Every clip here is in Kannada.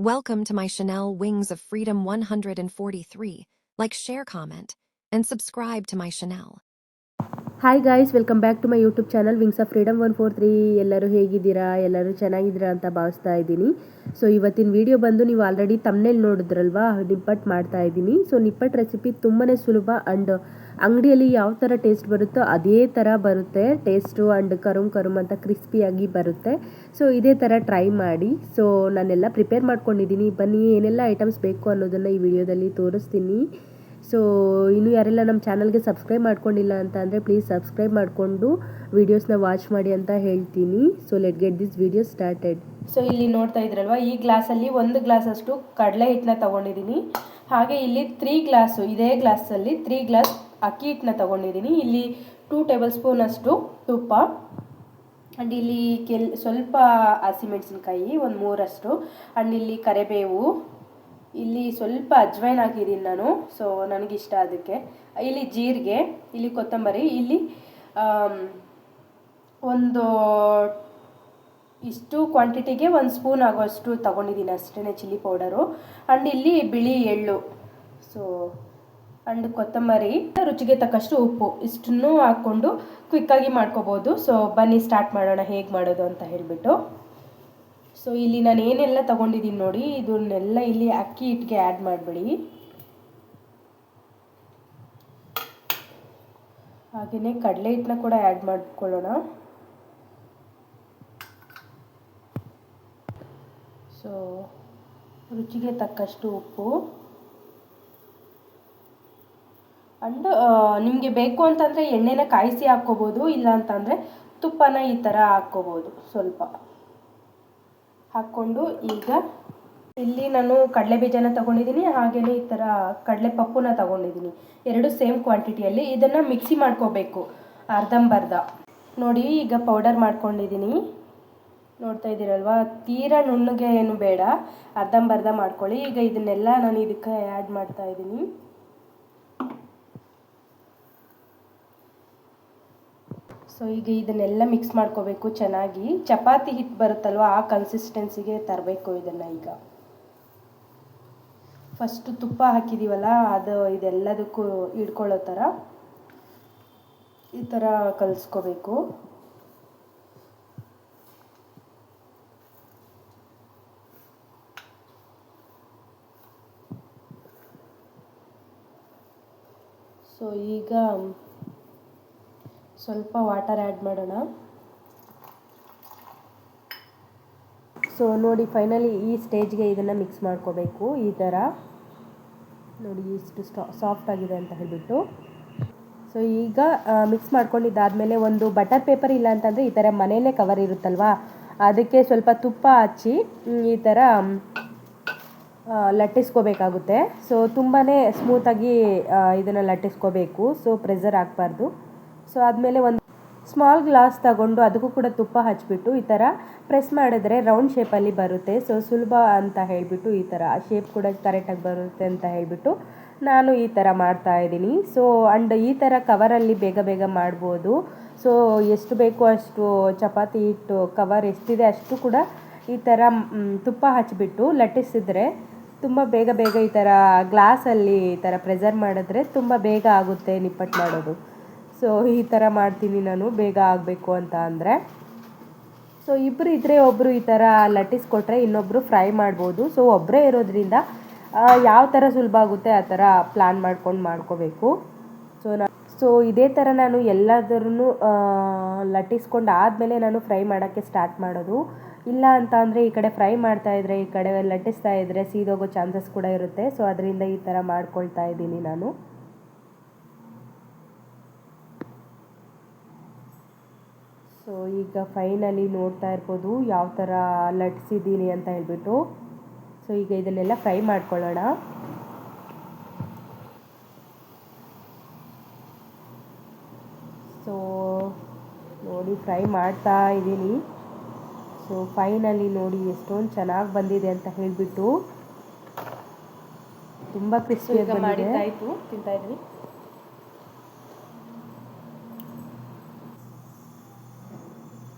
Welcome to my Chanel Wings of Freedom 143. Like, share, comment, and subscribe to my Chanel. Hi guys welcome back to my YouTube channel wings of freedom one four three ಎಲ್ಲರೂ ಹೇಗಿದ್ದೀರಾ? ಎಲ್ಲರೂ ಚೆನ್ನಾಗಿದ್ದೀರಾ ಅಂತ ಭಾವಿಸ್ತಾ ಇದ್ದೀನಿ. ಸೊ ಇವತ್ತಿನ ವಿಡಿಯೋ ಬಂದು ನೀವು ಆಲ್ರೆಡಿ ತಮ್ಮನೇಲಿ ನೋಡಿದ್ರಲ್ವಾ? ನಿಪ್ಪಟ್ ಮಾಡ್ತಾ ಇದ್ದೀನಿ. ಸೊ ನಿಪ್ಪಟ್ ರೆಸಿಪಿ ತುಂಬಾ ಸುಲಭ ಆ್ಯಂಡ್ ಅಂಗಡಿಯಲ್ಲಿ ಯಾವ ಥರ ಟೇಸ್ಟ್ ಬರುತ್ತೋ ಅದೇ ಥರ ಬರುತ್ತೆ. ಟೇಸ್ಟು ಆ್ಯಂಡ್ ಕರುಮ್ ಕರುಮ್ ಅಂತ ಕ್ರಿಸ್ಪಿಯಾಗಿ ಬರುತ್ತೆ. ಸೊ ಇದೇ ಥರ ಟ್ರೈ ಮಾಡಿ. ಸೊ ನಾನೆಲ್ಲ ಪ್ರಿಪೇರ್ ಮಾಡ್ಕೊಂಡಿದ್ದೀನಿ. ಬನ್ನಿ, ಏನೆಲ್ಲ ಐಟಮ್ಸ್ ಬೇಕು ಅನ್ನೋದನ್ನು ಈ ವಿಡಿಯೋದಲ್ಲಿ ತೋರಿಸ್ತೀನಿ. ಸೊ ಇನ್ನು ಯಾರೆಲ್ಲ ನಮ್ಮ ಚಾನಲ್ಗೆ ಸಬ್ಸ್ಕ್ರೈಬ್ ಮಾಡ್ಕೊಂಡಿಲ್ಲ ಅಂತ ಅಂದರೆ ಪ್ಲೀಸ್ ಸಬ್ಸ್ಕ್ರೈಬ್ ಮಾಡಿಕೊಂಡು ವೀಡಿಯೋಸ್ನ ವಾಚ್ ಮಾಡಿ ಅಂತ ಹೇಳ್ತೀನಿ. So let get this video started so ಇಲ್ಲಿ ನೋಡ್ತಾ ಇದ್ರಲ್ವ, ಈ ಗ್ಲಾಸಲ್ಲಿ ಒಂದು ಗ್ಲಾಸಷ್ಟು ಕಡಲೆ ಹಿಟ್ಟನ್ನ ತೊಗೊಂಡಿದ್ದೀನಿ. ಹಾಗೆ ಇಲ್ಲಿ ತ್ರೀ ಗ್ಲಾಸು ಇದೇ ಗ್ಲಾಸಲ್ಲಿ ತ್ರೀ ಗ್ಲಾಸ್ ಅಕ್ಕಿ ಹಿಟ್ಟನ್ನ ತೊಗೊಂಡಿದ್ದೀನಿ. ಇಲ್ಲಿ ಟೂ ಟೇಬಲ್ ಸ್ಪೂನ್ ಅಷ್ಟು ತುಪ್ಪ. ಆ್ಯಂಡ್ ಇಲ್ಲಿ ಕೆಲ್, ಸ್ವಲ್ಪ ಹಸಿಮೆಣಸಿನ್ಕಾಯಿ ಒಂದು ಮೂರಷ್ಟು. ಆ್ಯಂಡ್ ಇಲ್ಲಿ ಕರಿಬೇವು. ಇಲ್ಲಿ ಸ್ವಲ್ಪ ಅಜ್ವೈನ್ ಹಾಕಿದ್ದೀನಿ ನಾನು ಸೊ ನನಗಿಷ್ಟ ಅದಕ್ಕೆ. ಇಲ್ಲಿ ಜೀರಿಗೆ, ಇಲ್ಲಿ ಕೊತ್ತಂಬರಿ, ಇಲ್ಲಿ ಒಂದು ಇಷ್ಟು ಕ್ವಾಂಟಿಟಿಗೆ ಒಂದು ಸ್ಪೂನ್ ಆಗೋಷ್ಟು ತೊಗೊಂಡಿದ್ದೀನಿ ಅಷ್ಟೇ ಚಿಲ್ಲಿ ಪೌಡರು ಆ್ಯಂಡ್ ಇಲ್ಲಿ ಬಿಳಿ ಎಳ್ಳು ಸೊ ಆ್ಯಂಡ್ ಕೊತ್ತಂಬರಿ. ರುಚಿಗೆ ತಕ್ಕಷ್ಟು ಉಪ್ಪು, ಇಷ್ಟನ್ನು ಹಾಕ್ಕೊಂಡು ಕ್ವಿಕ್ಕಾಗಿ ಮಾಡ್ಕೋಬೋದು. ಸೊ ಬನ್ನಿ ಸ್ಟಾರ್ಟ್ ಮಾಡೋಣ ಹೇಗೆ ಮಾಡೋದು ಅಂತ ಹೇಳಿಬಿಟ್ಟು. ಸೊ ಇಲ್ಲಿ ನಾನು ಏನೆಲ್ಲ ತಗೊಂಡಿದ್ದೀನಿ ನೋಡಿ, ಇದನ್ನೆಲ್ಲ ಇಲ್ಲಿ ಅಕ್ಕಿ ಹಿಟ್ಟಿಗೆ ಆ್ಯಡ್ ಮಾಡಿಬಿಡಿ. ಹಾಗೆಯೇ ಕಡಲೆ ಹಿಟ್ಟನ್ನ ಕೂಡ ಆ್ಯಡ್ ಮಾಡ್ಕೊಳ್ಳೋಣ. ಸೊ ರುಚಿಗೆ ತಕ್ಕಷ್ಟು ಉಪ್ಪು. ಅಂಡ್ ನಿಮಗೆ ಬೇಕು ಅಂತಂದರೆ ಎಣ್ಣೆನ ಕಾಯಿಸಿ ಹಾಕ್ಕೋಬೋದು ಇಲ್ಲ ಅಂತಂದರೆ ತುಪ್ಪನ ಈ ಥರ ಹಾಕ್ಕೋಬೋದು ಸ್ವಲ್ಪ. ಹಾಕ್ಕೊಂಡು ಈಗ ಇಲ್ಲಿ ನಾನು ಕಡಲೆ ಬೀಜನ ತಗೊಂಡಿದ್ದೀನಿ ಹಾಗೆಯೇ ಈ ಥರ ಕಡಲೆ ಪಪ್ಪುನ ತಗೊಂಡಿದ್ದೀನಿ. ಎರಡು ಸೇಮ್ ಕ್ವಾಂಟಿಟಿಯಲ್ಲಿ ಇದನ್ನು ಮಿಕ್ಸಿ ಮಾಡ್ಕೋಬೇಕು, ಅರ್ಧಂಬರ್ಧ. ನೋಡಿ, ಈಗ ಪೌಡರ್ ಮಾಡ್ಕೊಂಡಿದ್ದೀನಿ. ನೋಡ್ತಾ ಇದ್ದೀರಲ್ವ? ತೀರಾ ನುಣ್ಣಗೆ ಏನು ಬೇಡ. ಅರ್ಧಂಬರ್ಧ ಮಾಡ್ಕೊಳ್ಳಿ. ಈಗ ಇದನ್ನೆಲ್ಲ ನಾನು ಇದಕ್ಕೆ ಆ್ಯಡ್ ಮಾಡ್ತಾ ಇದ್ದೀನಿ. ಸೊ ಈಗ ಇದನ್ನೆಲ್ಲ ಮಿಕ್ಸ್ ಮಾಡ್ಕೋಬೇಕು ಚೆನ್ನಾಗಿ. ಚಪಾತಿ ಹಿಟ್ಟು ಬರುತ್ತಲ್ವ, ಆ ಕನ್ಸಿಸ್ಟೆನ್ಸಿಗೆ ತರಬೇಕು ಇದನ್ನು ಈಗ. ಫಸ್ಟು ತುಪ್ಪ ಹಾಕಿದ್ದೀವಲ್ಲ ಅದು ಇದೆಲ್ಲದಕ್ಕೂ ಹಿಡ್ಕೊಳ್ಳೋ ಥರ ಈ ಥರ ಕಲಿಸ್ಕೋಬೇಕು. ಸೊ ಈಗ ಸ್ವಲ್ಪ ವಾಟರ್ ಆ್ಯಡ್ ಮಾಡೋಣ. ಸೊ ನೋಡಿ ಫೈನಲಿ ಈ ಸ್ಟೇಜ್ಗೆ ಇದನ್ನು ಮಿಕ್ಸ್ ಮಾಡ್ಕೋಬೇಕು, ಈ ಥರ ನೋಡಿ, ಇಷ್ಟು ಸಾಫ್ಟ್ ಆಗಿದೆ ಅಂತ ಹೇಳಿಬಿಟ್ಟು. ಸೊ ಈಗ ಮಿಕ್ಸ್ ಮಾಡ್ಕೊಂಡಿದ್ದಾದಮೇಲೆ ಒಂದು ಬಟರ್ ಪೇಪರ್ ಇಲ್ಲ ಅಂತಂದರೆ ಈ ಥರ ಮನೆಯಲ್ಲೇ ಕವರ್ ಇರುತ್ತಲ್ವಾ? ಅದಕ್ಕೆ ಸ್ವಲ್ಪ ತುಪ್ಪ ಹಚ್ಚಿ ಈ ಥರ ಲಟ್ಟಿಸ್ಕೋಬೇಕಾಗುತ್ತೆ. ಸೊ ತುಂಬಾ ಸ್ಮೂತಾಗಿ ಇದನ್ನು ಲಟ್ಟಿಸ್ಕೋಬೇಕು. ಸೊ ಪ್ರೆಸರ್ ಹಾಕ್ಬಾರ್ದು. ಸೊ ಆದಮೇಲೆ ಒಂದು ಸ್ಮಾಲ್ ಗ್ಲಾಸ್ ತಗೊಂಡು ಅದಕ್ಕೂ ಕೂಡ ತುಪ್ಪ ಹಚ್ಬಿಟ್ಟು ಈ ಥರ ಪ್ರೆಸ್ ಮಾಡಿದ್ರೆ ರೌಂಡ್ ಶೇಪಲ್ಲಿ ಬರುತ್ತೆ. ಸೊ ಸುಲಭ ಅಂತ ಹೇಳಿಬಿಟ್ಟು ಈ ಥರ ಶೇಪ್ ಕೂಡ ಕರೆಕ್ಟಾಗಿ ಬರುತ್ತೆ ಅಂತ ಹೇಳಿಬಿಟ್ಟು ನಾನು ಈ ಥರ ಮಾಡ್ತಾ ಇದ್ದೀನಿ. ಸೊ ಅಂಡ್ ಈ ಥರ ಕವರಲ್ಲಿ ಬೇಗ ಬೇಗ ಮಾಡ್ಬೋದು. ಸೊ ಎಷ್ಟು ಬೇಕೋ ಅಷ್ಟು ಚಪಾತಿ ಹಿಟ್ಟು ಕವರ್ ಎಷ್ಟಿದೆ ಅಷ್ಟು ಕೂಡ ಈ ಥರ ತುಪ್ಪ ಹಚ್ಚಿಬಿಟ್ಟು ಲಟ್ಟಿಸಿದ್ರೆ ತುಂಬ ಬೇಗ ಬೇಗ ಈ ಥರ ಗ್ಲಾಸಲ್ಲಿ ಈ ಥರ ಪ್ರೆಸರ್ ಮಾಡಿದ್ರೆ ತುಂಬ ಬೇಗ ಆಗುತ್ತೆ ನಿಪ್ಪಟ್ಟು ಮಾಡೋದು. ಸೊ ಈ ಥರ ಮಾಡ್ತೀನಿ ನಾನು, ಬೇಗ ಆಗಬೇಕು ಅಂತ ಅಂದರೆ. ಸೊ ಇಬ್ಬರು ಇದ್ದರೆ ಒಬ್ಬರು ಈ ಥರ ಲಟ್ಟಿಸ್ಕೊಟ್ರೆ ಇನ್ನೊಬ್ಬರು ಫ್ರೈ ಮಾಡ್ಬೋದು. ಸೊ ಒಬ್ಬರೇ ಇರೋದ್ರಿಂದ ಯಾವ ಥರ ಸುಲಭ ಆಗುತ್ತೆ ಆ ಥರ ಪ್ಲ್ಯಾನ್ ಮಾಡ್ಕೊಂಡು ಮಾಡ್ಕೋಬೇಕು. ಸೊ ನಾ ಸೊ ಇದೇ ಥರ ನಾನು ಎಲ್ಲದರನ್ನು ಲಟ್ಟಿಸ್ಕೊಂಡು ಆದಮೇಲೆ ನಾನು ಫ್ರೈ ಮಾಡೋಕ್ಕೆ ಸ್ಟಾರ್ಟ್ ಮಾಡೋದು. ಇಲ್ಲ ಅಂತ ಅಂದರೆ ಈ ಕಡೆ ಫ್ರೈ ಮಾಡ್ತಾ ಇದ್ದರೆ ಈ ಕಡೆ ಲಟ್ಟಿಸ್ತಾ ಇದ್ದರೆ ಸೀದೋಗೋ ಚಾನ್ಸಸ್ ಕೂಡ ಇರುತ್ತೆ. ಸೊ ಅದರಿಂದ ಈ ಥರ ಮಾಡ್ಕೊಳ್ತಾ ಇದ್ದೀನಿ ನಾನು. ಸೊ ಈಗ ಫೈನಲಿ ನೋಡ್ತಾ ಇರ್ಬೋದು ಯಾವ ಥರ ಲಟ್ಸಿದ್ದೀನಿ ಅಂತ ಹೇಳ್ಬಿಟ್ಟು. ಸೊ ಈಗ ಇದನ್ನೆಲ್ಲ ಫ್ರೈ ಮಾಡ್ಕೊಳ್ಳೋಣ. ಸೊ ನೋಡಿ ಫ್ರೈ ಮಾಡ್ತಾ ಇದ್ದೀನಿ. ಸೊ ಫೈನಲಿ ನೋಡಿ ಎಷ್ಟೊಂದು ಚೆನ್ನಾಗಿ ಬಂದಿದೆ ಅಂತ ಹೇಳಿಬಿಟ್ಟು. ತುಂಬ ಕ್ರಿಸ್ಪಿಯಾಗಿ ಮಾಡಿದ್ದಾಯಿತು ತಿಂತಾಯಿದ್ದೀನಿ ತಿಂತಾ ಇದ್ದೀನಿ.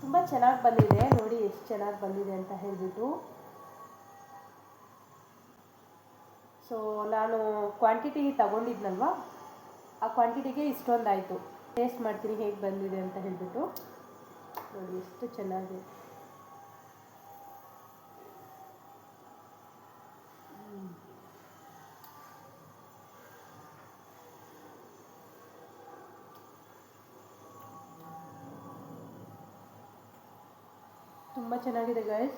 ತುಂಬ ಚೆನ್ನಾಗಿ ಬಂದಿದೆ. ನೋಡಿ ಎಷ್ಟು ಚೆನ್ನಾಗಿ ಬಂದಿದೆ ಅಂತ ಹೇಳಿಬಿಟ್ಟು. ಸೊ ನಾನು ಕ್ವಾಂಟಿಟಿ ತಗೊಂಡಿದ್ನಲ್ವ? ಆ ಕ್ವಾಂಟಿಟಿಗೆ ಇಷ್ಟೊಂದಾಯಿತು. ಟೇಸ್ಟ್ ಮಾಡ್ತೀನಿ ಹೇಗೆ ಬಂದಿದೆ ಅಂತ ಹೇಳಿಬಿಟ್ಟು. ನೋಡಿ, ಎಷ್ಟು ಚೆನ್ನಾಗಿದೆ. ತುಂಬ ಚೆನ್ನಾಗಿದೆ ಗೈಸ್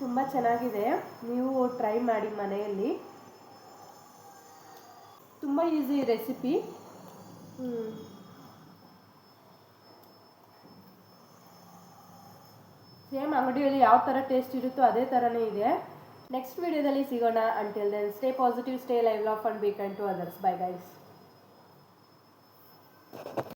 ತುಂಬ ಚೆನ್ನಾಗಿದೆ. ನೀವು ಟ್ರೈ ಮಾಡಿ ಮನೆಯಲ್ಲಿ. ತುಂಬ ಈಸಿ ರೆಸಿಪಿ ಸೇಮ್ ಅಂಗಡಿಯಲ್ಲಿ ಯಾವ ಥರ ಟೇಸ್ಟ್ ಇರುತ್ತೋ ಅದೇ ಥರನೇ ಇದೆ. ನೆಕ್ಸ್ಟ್ ವಿಡಿಯೋದಲ್ಲಿ ಸಿಗೋಣ. Until then stay positive stay live laugh and be to others bye guys